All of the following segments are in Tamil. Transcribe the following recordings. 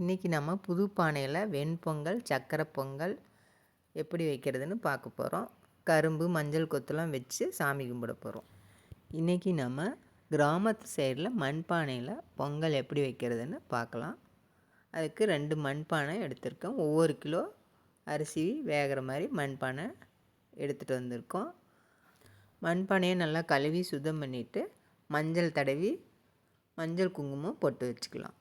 இன்றைக்கி நம்ம புது பானையில் வெண்பொங்கல் சக்கரை பொங்கல் எப்படி வைக்கிறதுன்னு பார்க்க போகிறோம் கரும்பு மஞ்சள் கொத்துலாம் வச்சு சாமி கும்பிட போகிறோம் இன்றைக்கி நம்ம கிராமத்து சைடில் மண்பானையில் பொங்கல் எப்படி வைக்கிறதுன்னு பார்க்கலாம். அதுக்கு ரெண்டு மண்பானை எடுத்திருக்கோம். ஒவ்வொரு கிலோ அரிசி வேகிற மாதிரி மண்பானை எடுத்துகிட்டு வந்திருக்கோம். மண்பானையை நல்லா கழுவி சுத்தம் பண்ணிவிட்டு மஞ்சள் தடவி மஞ்சள் குங்குமம் போட்டு வச்சுக்கலாம்.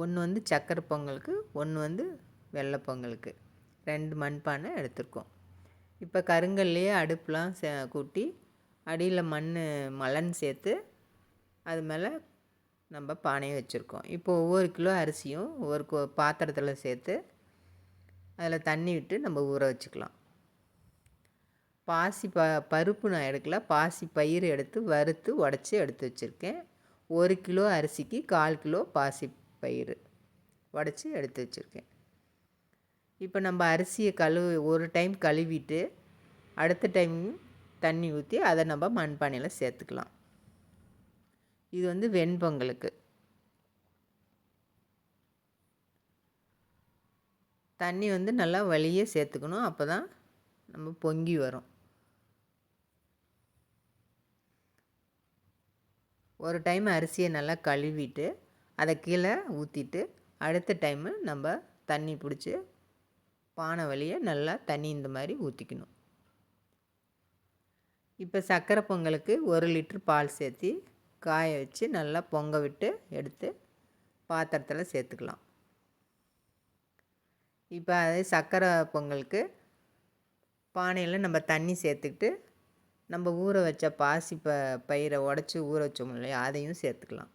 ஒன்று வந்து சக்கரை பொங்கலுக்கு ஒன்று வந்து வெள்ளை பொங்கலுக்கு. ரெண்டு மண்பானை எடுத்திருக்கோம். இப்போ கருங்கல்லையே அடுப்புலாம் சே கூட்டி அடியில் மண் மலன் சேர்த்து அது மேலே நம்ம பானையை வச்சுருக்கோம். இப்போ ஒவ்வொரு கிலோ அரிசியும் ஒவ்வொரு பாத்திரத்தில் சேர்த்து அதில் தண்ணி விட்டு நம்ம ஊற வச்சுக்கலாம். பாசி ப பருப்பு நான் எடுக்கல. பாசி பயிர் எடுத்து வறுத்து உடச்சி எடுத்து வச்சுருக்கேன். ஒரு கிலோ அரிசிக்கு கால் கிலோ பாசி பயிர் உடச்சி எடுத்து வச்சுருக்கேன். இப்போ நம்ம அரிசியை கழுவு ஒரு டைம் கழுவிட்டு அடுத்த டைம் தண்ணி ஊற்றி அதை நம்ம மண்பானையில் சேர்த்துக்கலாம். இது வந்து வெண்பொங்கலுக்கு. தண்ணி வந்து நல்லா வழியே சேர்த்துக்கணும். அப்போ தான் நம்ம பொங்கி வரும். ஒரு டைம் அரிசியை நல்லா கழுவிட்டு அதை கீழே ஊற்றிட்டு அடுத்த டைமு நம்ம தண்ணி பிடிச்சி பானை வழியை நல்லா தண்ணி இந்த மாதிரி ஊற்றிக்கணும் இப்போ சர்க்கரை பொங்கலுக்கு ஒரு லிட்ரு பால் சேர்த்தி காய வச்சு நல்லா பொங்க விட்டு எடுத்து பாத்திரத்தில் சேர்த்துக்கலாம். இப்போ அதே சர்க்கரை பொங்கலுக்கு பானையில் நம்ம தண்ணி சேர்த்துக்கிட்டு நம்ம ஊற வச்ச பாசி ப பயிரை உடச்சி ஊற வச்சோம் இல்லையா அதையும் சேர்த்துக்கலாம்.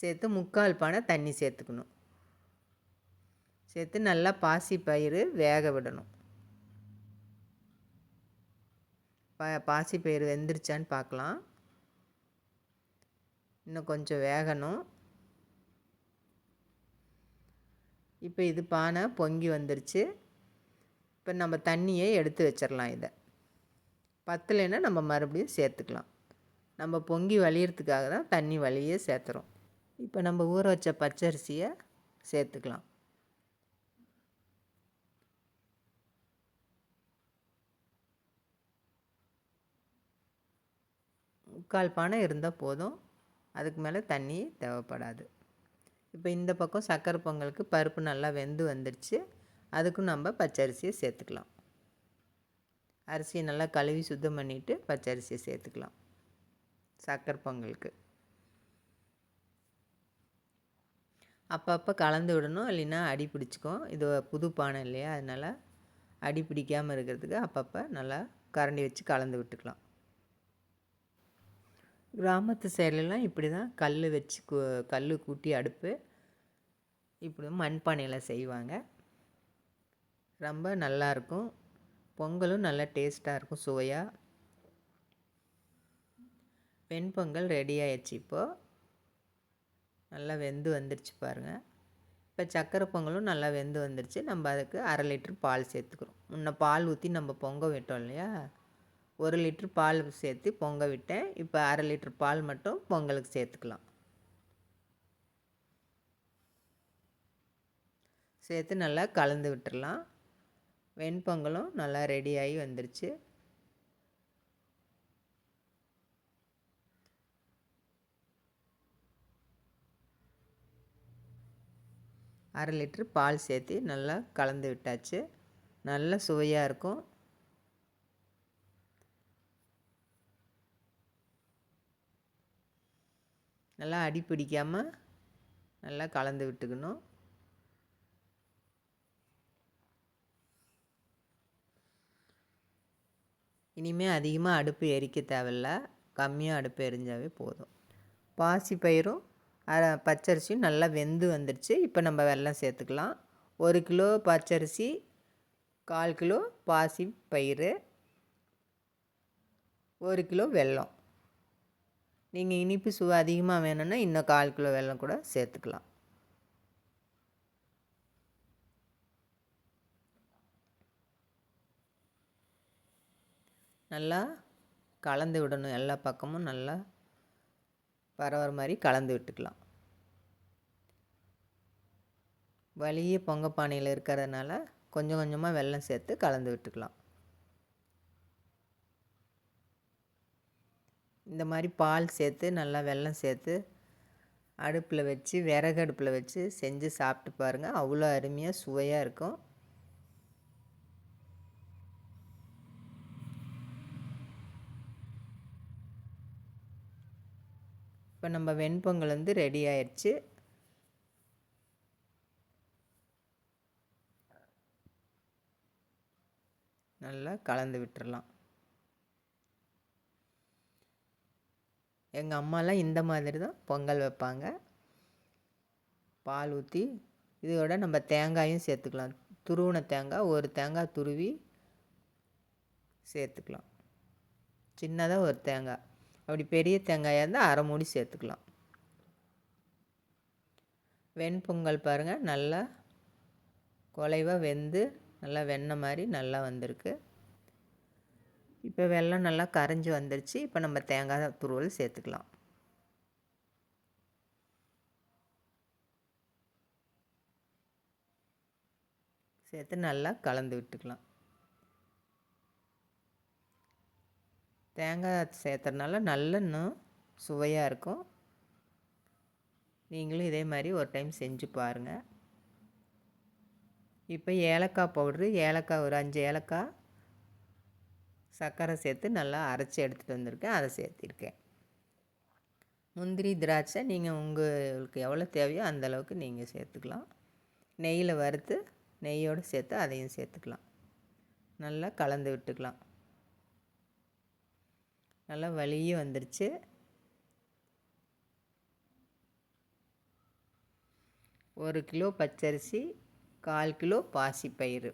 சேர்த்து முக்கால் பானை தண்ணி சேர்த்துக்கணும். சேர்த்து நல்லா பாசி பயிறு வேக விடணும். ப பாசி பயிறு வெந்துருச்சான்னு பார்க்கலாம். இன்னும் கொஞ்சம் வேகணும். இப்போ இது பானை பொங்கி வந்துருச்சு. இப்போ நம்ம தண்ணியை எடுத்து வச்சிடலாம் இதை. பத்தலைன்னா நம்ம மறுபடியும் சேர்த்துக்கலாம். நம்ம பொங்கி வலியறதுக்காக தான் தண்ணி வழியே சேர்த்துறோம். இப்போ நம்ம ஊற வச்ச பச்சரிசியை சேர்த்துக்கலாம். முக்கால் பானை இருந்தால் போதும். அதுக்கு மேலே தண்ணி தேவைப்படாது. இப்போ இந்த பக்கம் சக்கரை பொங்கலுக்கு பருப்பு நல்லா வெந்து வந்துடுச்சு அதுக்கும் நம்ம பச்சரிசியை சேர்த்துக்கலாம். அரிசியை நல்லா கழுவி சுத்தம் பண்ணிவிட்டு பச்சரிசியை சேர்த்துக்கலாம். சக்கரை பொங்கலுக்கு. அப்பப்போ கலந்து விடணும் இல்லைன்னா அடி பிடிச்சிக்கும். இது புது பானை இல்லையா? அதனால் அடி பிடிக்காமல் இருக்கிறதுக்கு அப்பப்போ நல்லா கரண்டி வச்சு கலந்து விட்டுக்கலாம். கிராமத்து சைட்லலாம் இப்படி தான் கல் வச்சு கல் கூட்டி அடுப்பு இப்படி மண்பானையில் செய்வாங்க. ரொம்ப நல்லாயிருக்கும் பொங்கலும் நல்லா டேஸ்ட்டாக இருக்கும் சுவையாக வெண்பொங்கல் ரெடி ஆயிடுச்சு இப்போது நல்லா வெந்து வந்துருச்சு பாருங்கள் இப்போ சக்கரை பொங்கலும் நல்லா வெந்து வந்துருச்சு. நம்ம அதுக்கு அரை லிட்ரு பால் சேர்த்துக்கிறோம். முன்ன பால் ஊற்றி நம்ம பொங்க விட்டோம் இல்லையா? ஒரு லிட்ரு பால் சேர்த்து பொங்க விட்டேன். இப்போ அரை லிட்ரு பால் மட்டும் பொங்கலுக்கு சேர்த்துக்கலாம். சேர்த்து நல்லா கலந்து விட்டுடலாம் வெண்பொங்கலும் நல்லா ரெடியாகி வந்துருச்சு. அரை லிட்ரு பால் சேர்த்து நல்லா கலந்து விட்டாச்சு. நல்ல சுவையாக இருக்கும். நல்லா அடி பிடிக்காமல் நல்லா கலந்து விட்டுக்கணும். இனிமேல் அதிகமாக அடுப்பு எரிக்க தேவையில்ல. கம்மியாக அடுப்பு எரிஞ்சாவே போதும். பாசி பயிரும் பச்சரிசியும் நல்லா வெந்து வந்துடுச்சு இப்போ நம்ம வெல்லம் சேர்த்துக்கலாம். ஒரு கிலோ பச்சரிசி கால் கிலோ பாசி பயிறு ஒரு கிலோ வெல்லம். நீங்கள் இனிப்பு சுவை அதிகமாக வேணும்னா இன்னும் கால் கிலோ வெல்லம் கூட சேர்த்துக்கலாம். நல்லா கலந்து விடணும். எல்லா பக்கமும் நல்லா பரவற மாதிரி கலந்து விட்டுக்கலாம். வலிய பொங்க பானையில் இருக்கிறதுனால கொஞ்சம் கொஞ்சமாக வெல்லம் சேர்த்து கலந்து விட்டுக்கலாம். இந்த மாதிரி பால் சேர்த்து நல்லா வெல்லம் சேர்த்து அடுப்பில் வச்சு விறகு அடுப்பில் வச்சு செஞ்சு சாப்பிட்டு பாருங்கள் அவ்வளோ அருமையாக சுவையாக இருக்கும். இப்போ நம்ம வெண்பொங்கல் வந்து ரெடி ஆயிடுச்சு நல்லா கலந்து விட்டுறலாம். எங்கள் அம்மாலாம் இந்த மாதிரி தான் பொங்கல் வைப்பாங்க. பால் ஊற்றி இதோட நம்ம தேங்காயும் சேர்த்துக்கலாம். துருவின தேங்காய் ஒரு தேங்காய் துருவி சேர்த்துக்கலாம். சின்னதாக ஒரு தேங்காய். அப்படி பெரிய தேங்காயாக இருந்தால் அரை மூடி சேர்த்துக்கலாம். வெண்பொங்கல் பாருங்கள் நல்லா குலைவாக வெந்து நல்லா வெண்ணெய் மாதிரி நல்லா வந்திருக்கு. இப்போ வெள்ளம் நல்லா கரைஞ்சி வந்துருச்சு இப்போ நம்ம தேங்காய் துருவல் சேர்த்துக்கலாம். சேர்த்து நல்லா கலந்து விட்டுக்கலாம். தேங்காய் சேர்த்துறதுனால நல்ல இன்னும் சுவையாக இருக்கும். நீங்களும் இதே மாதிரி ஒரு டைம் செஞ்சு பாருங்கள் இப்போ ஏலக்காய் பவுட்ரு ஏலக்காய் ஒரு அஞ்சு ஏலக்காய் சர்க்கரை சேர்த்து நல்லா அரைச்சி எடுத்துகிட்டு வந்திருக்கேன் அதை சேர்த்திருக்கேன். முந்திரி திராட்சை நீங்கள் உங்களுக்கு எவ்வளோ தேவையோ அந்தளவுக்கு நீங்கள் சேர்த்துக்கலாம். நெய்யில் வறுத்து நெய்யோடு சேர்த்து அதையும் சேர்த்துக்கலாம். நல்லா கலந்து விட்டுக்கலாம். நல்லா வலியும் வந்துருச்சு. ஒரு கிலோ பச்சரிசி கால் கிலோ பாசிப்பயிறு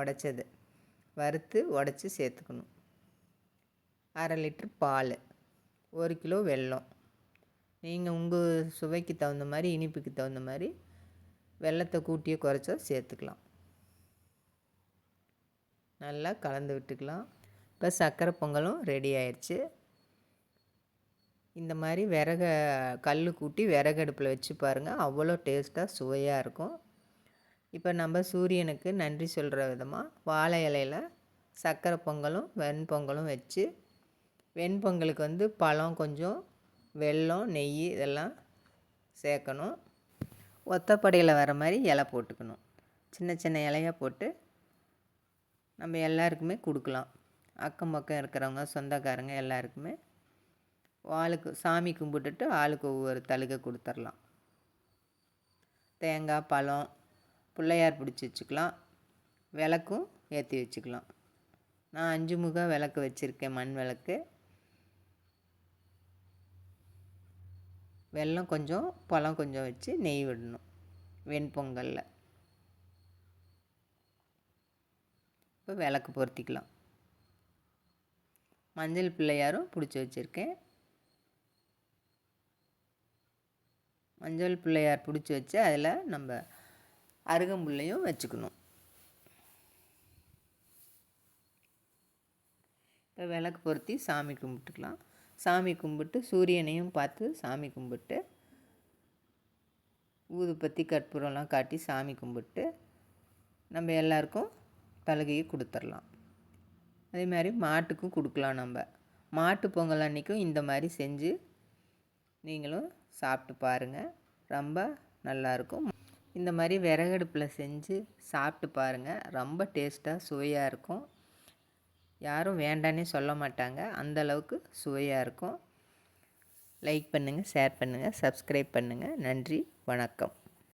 உடச்சது. வறுத்து உடச்சி சேர்த்துக்கணும். அரை லிட்ரு பால் ஒரு கிலோ வெல்லம். நீங்கள் உங்கள் சுவைக்கு தகுந்த மாதிரி இனிப்புக்கு தகுந்த மாதிரி வெள்ளத்தை கூட்டியே குறைச்சோ சேர்த்துக்கலாம். நல்லா கலந்து விட்டுக்கலாம். இப்போ சர்க்கரை பொங்கலும் ரெடி ஆயிடுச்சு இந்த மாதிரி விறக கல் கூட்டி விறகடுப்பில் வச்சு பாருங்கள் அவ்வளோ டேஸ்ட்டாக சுவையாக இருக்கும். இப்போ நம்ம சூரியனுக்கு நன்றி சொல்கிற விதமாக வாழை இலையில் சர்க்கரை பொங்கலும் வெண்பொங்கலும் வச்சு வெண்பொங்கலுக்கு வந்து பழம் கொஞ்சம் வெல்லம் நெய் இதெல்லாம் சேர்க்கணும். ஒத்தப்படையில் வர மாதிரி இலை போட்டுக்கணும். சின்ன சின்ன இலையாக போட்டு நம்ம எல்லாருக்குமே கொடுக்கலாம். அக்கம் பக்கம் இருக்கிறவங்க சொந்தக்காரங்க எல்லாருக்குமே ஆளுக்கு சாமி கும்பிட்டுட்டு ஆளுக்கு ஒவ்வொரு தழுகை கொடுத்துர்லாம். தேங்காய் பழம் பிள்ளையார் பிடிச்சி வச்சுக்கலாம். விளக்கும் ஏற்றி வச்சுக்கலாம். நான் அஞ்சு முக விளக்கு வச்சுருக்கேன் மண் விளக்கு. வெல்லம் கொஞ்சம் பழம் கொஞ்சம் வச்சு நெய் விடணும் வெண்பொங்கலில். இப்போ விளக்கு பொருத்திக்கலாம். மஞ்சள் பிள்ளையாரும் பிடிச்சி வச்சுருக்கேன். மஞ்சள் பிள்ளையார் பிடிச்சி வச்சு அதில் நம்ம அருகம்புள்ளையும் வச்சுக்கணும். இப்போ விளக்கு பொருத்தி சாமி கும்பிட்டுக்கலாம். சாமி கும்பிட்டு சூரியனையும் பார்த்து சாமி கும்பிட்டு ஊதுபத்தி கற்பூரம்லாம் காட்டி சாமி கும்பிட்டு நம்ம எல்லாருக்கும் தலகையை கொடுத்துர்லாம். அதே மாதிரி மாட்டுக்கும் கொடுக்கலாம் நம்ம. மாட்டு பொங்கல் அன்றைக்கும் இந்த மாதிரி செஞ்சு நீங்களும் சாப்பிட்டு பாருங்கள் ரொம்ப நல்லாயிருக்கும் இந்த மாதிரி விறகடுப்பில் செஞ்சு சாப்பிட்டு பாருங்கள் ரொம்ப டேஸ்ட்டாக சுவையாக இருக்கும். யாரும் வேண்டானே சொல்ல மாட்டாங்க. அந்தளவுக்கு சுவையாக இருக்கும். லைக் பண்ணுங்கள் ஷேர் பண்ணுங்கள் சப்ஸ்கிரைப் பண்ணுங்கள் நன்றி வணக்கம்.